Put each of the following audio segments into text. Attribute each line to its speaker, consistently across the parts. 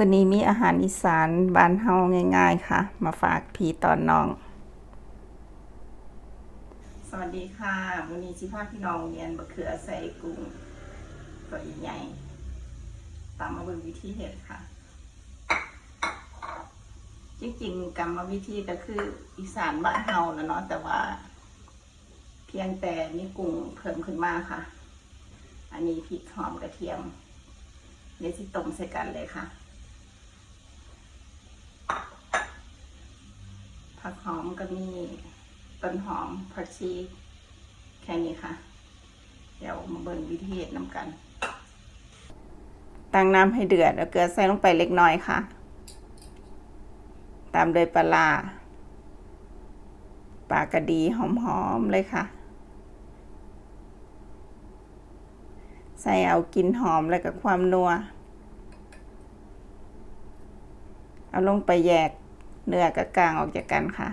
Speaker 1: วันนี้มีอาหารอีสานบ้านเฮาง่าย ๆ ค่ะ มาฝากพี่ตอนน้อง สวัสดีค่ะวันนี้ชิพาพี่น้องเรียนบะเขือใส่กุ้งตัวใหญ่ตามมาเบิ่งวิธีเห็ดค่ะ จริงๆกรรมวิธีก็คืออีสานบ้านเฮาแล้วเนาะแต่ว่า เพียงแต่มีกุ้งเพิ่มขึ้นมาค่ะ อันนี้พริกหอมกระเทียมเดี๋ยวสิต้มใส่กันเลยค่ะ ผักหอมก็มีต้นหอมผักชีแค่นี้ค่ะ เดี๋ยวมาเบิ่งวิธีเฮ็ดน้ำกัน ตั้งน้ำให้เดือดแล้วเกลือใส่ลงไปเล็กน้อยค่ะ ตามด้วยปลาปลากระดีหอมๆเลยค่ะ ใส่เอากลินหอมแล้วก็ความนัว เอาลงไปแยก เนื้อกับกลางออกจากกันค่ะ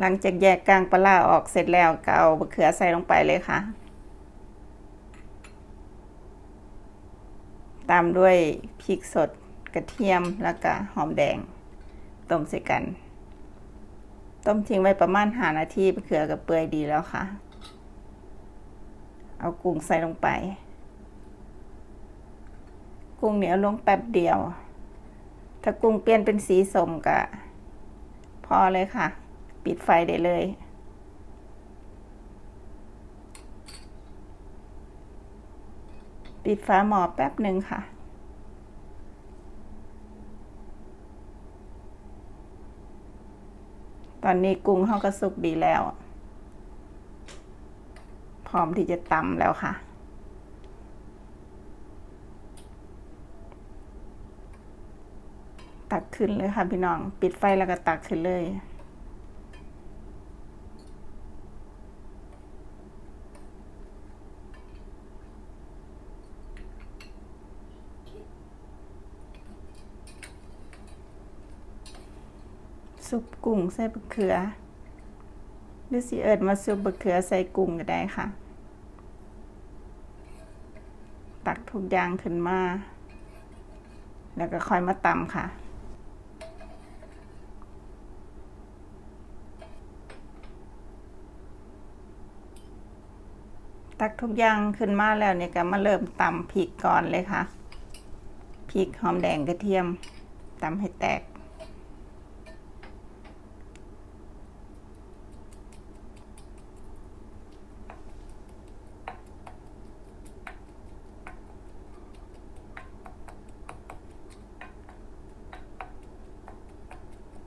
Speaker 1: หลังจากแยกกลางปลาร้าออกเสร็จแล้วก็เอามะเขือใส่ลงไปเลยค่ะ ตามด้วยพริกสดกระเทียมแล้วก็หอมแดง ต้มใส่กัน ต้มทิ้งไว้ประมาณหานาทีมะเขือกับเปื่อยดีแล้วค่ะ เอากุ้งใส่ลงไป กุ้งเหนียวลงแป๊บเดียว ถ้ากุ้งเปลี่ยนเป็นสีส้มก็พอเลยค่ะ ปิดไฟได้เลย ปิดฝาหม้อแป๊บหนึ่งค่ะตอนนี้กุ้งเขาก็สุกดีแล้ว พร้อมที่จะตำแล้วค่ะ ตักขึ้นเลยค่ะพี่น้อง ปิดไฟแล้วก็ตักขึ้นเลยซุปกุ้งใส่บะเขือ หรือสิเอิดมาซุปบะเขือใส่กุ้งก็ได้ค่ะ ตักทุกอย่างขึ้นมา แล้วก็ค่อยมาตำค่ะักทุกอย่างขึ้นมาแล้วเนี่ยก็มาเริ่มตำพริกก่อนเลยค่ะพริกหอมแดงกระเทียมตำให้แตก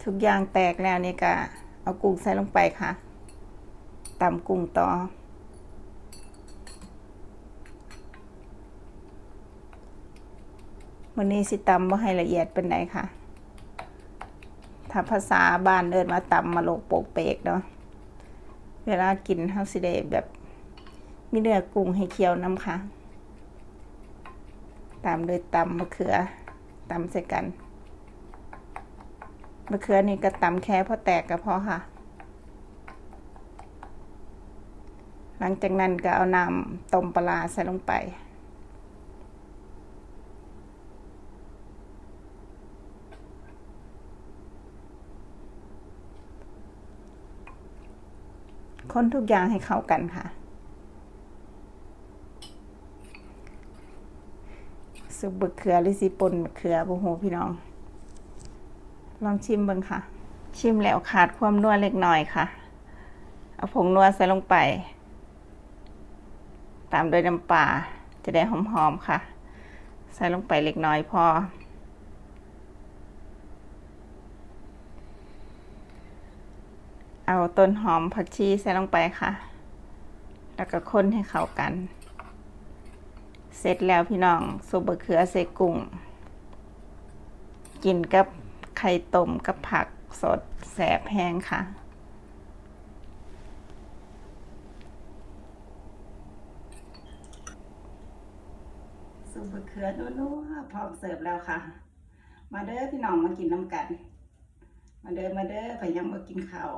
Speaker 1: ทุกอย่างแตกแล้วเนี่ยก็เอากุ้งใส่ลงไปค่ะตำกุ้งต่อ วันนี้สิตำว่าให้ละเอียดเป็นไหนค่ะ ถ้าภาษาบ้านเดินมาตำมาโลกโปกเปกเนาะ เวลากินเฮาสิเดแบบมีเนื้อกุ้งให้เคี้ยวน้ำค่ะ ตามด้วยตำมะเขือตำใส่กันมะเขือนี่ก็ตำแค่พอแตกก็พอค่ะ หลังจากนั้นก็เอาน้ำต้มปลาใส่ลงไป คนทุกอย่างให้เข้ากันค่ะ สุบะเขือหรือสิปนบะเขือบุหูพี่น้อง ลองชิมเบิ่งค่ะ ชิมแล้วขาดความนัวเล็กน้อยค่ะ เอาผงนัวใส่ลงไป ตามด้วยน้ำปลาจะได้หอมๆค่ะ ใส่ลงไปเล็กน้อยพอ เอาต้นหอมผักชีใส่ลงไปค่ะ แล้วก็คนให้เข้ากัน เสร็จแล้วพี่น้องซุปบะเขือใส่กุ้ง กินกับไข่ต้มกับผักสดแสบแห้งค่ะซุปบะเขือนัวๆพร้อมเสิร์ฟแล้วค่ะ มาเด้อพี่น้องมากินน้ำกัน มาเด้อมาเด้อไปยังมากินข้าว